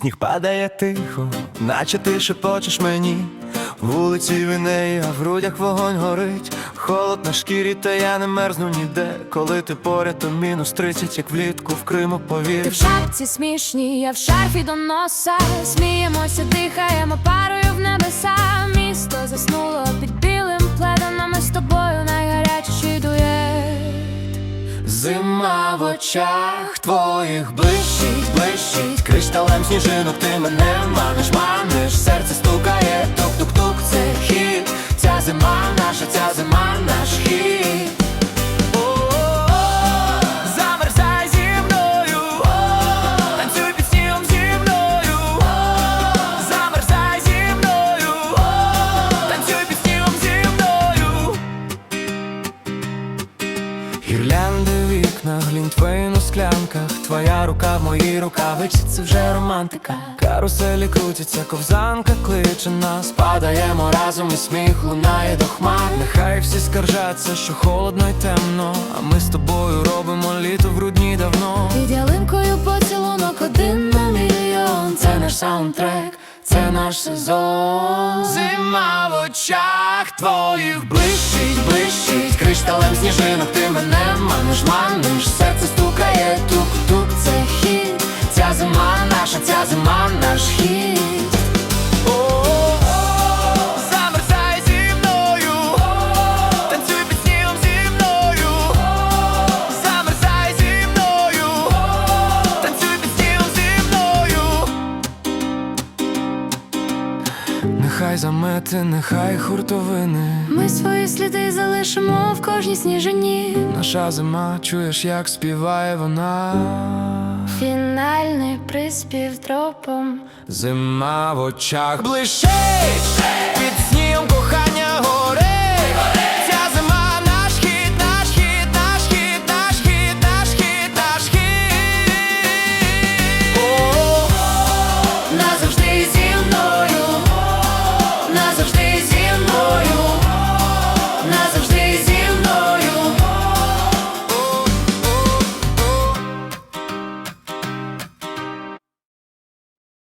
Сніг падає тихо, наче ти шепочеш мені. Вулиці винеї, а в грудях вогонь горить. Холод на шкірі, та я не мерзну ніде. Коли ти поряд, то мінус тридцять, як влітку в Криму Ти в повір. шапці смішні, я в шарфі до носа. Сміємося, дихаємо парою в небеса. Зима в очах твоїх. Блищить, блищить Кришталем сніжинок. Ти мене маниш, маниш. Серце стукає, тук-тук-тук, це хід. Ця зима наша, ця зима наш хід. Замерзай зі мною. Танцюй під снігом зі мною. Замерзай зі мною. Танцюй під снігом зі мною. Гірлянди вікнах, глінтвейн у склянках. Твоя рука в моїй рукавиці, це вже романтика? Каруселі крутяться, ковзанка кличе нас. Падаємо разом і сміх лунає до хмар. Нехай всі скаржаться, що холодно й темно. А ми з тобою робимо літо в грудні давно. Під ялинкою поцілунок один на мільйон. Це наш саундтрек, це наш сезон. Зима в очах твоїх. Блищить, блищить Кришталем сніжинок. Ти мене маниш, маниш Серце стукає, тук-тук, це хід. Ця зима наша, ця зима наш хід Нехай замети, нехай хуртовини Ми свої сліди залишимо в кожній сніжині. Наша зима, чуєш, як співає вона Фінальний приспів тропом. Зима в очах блищить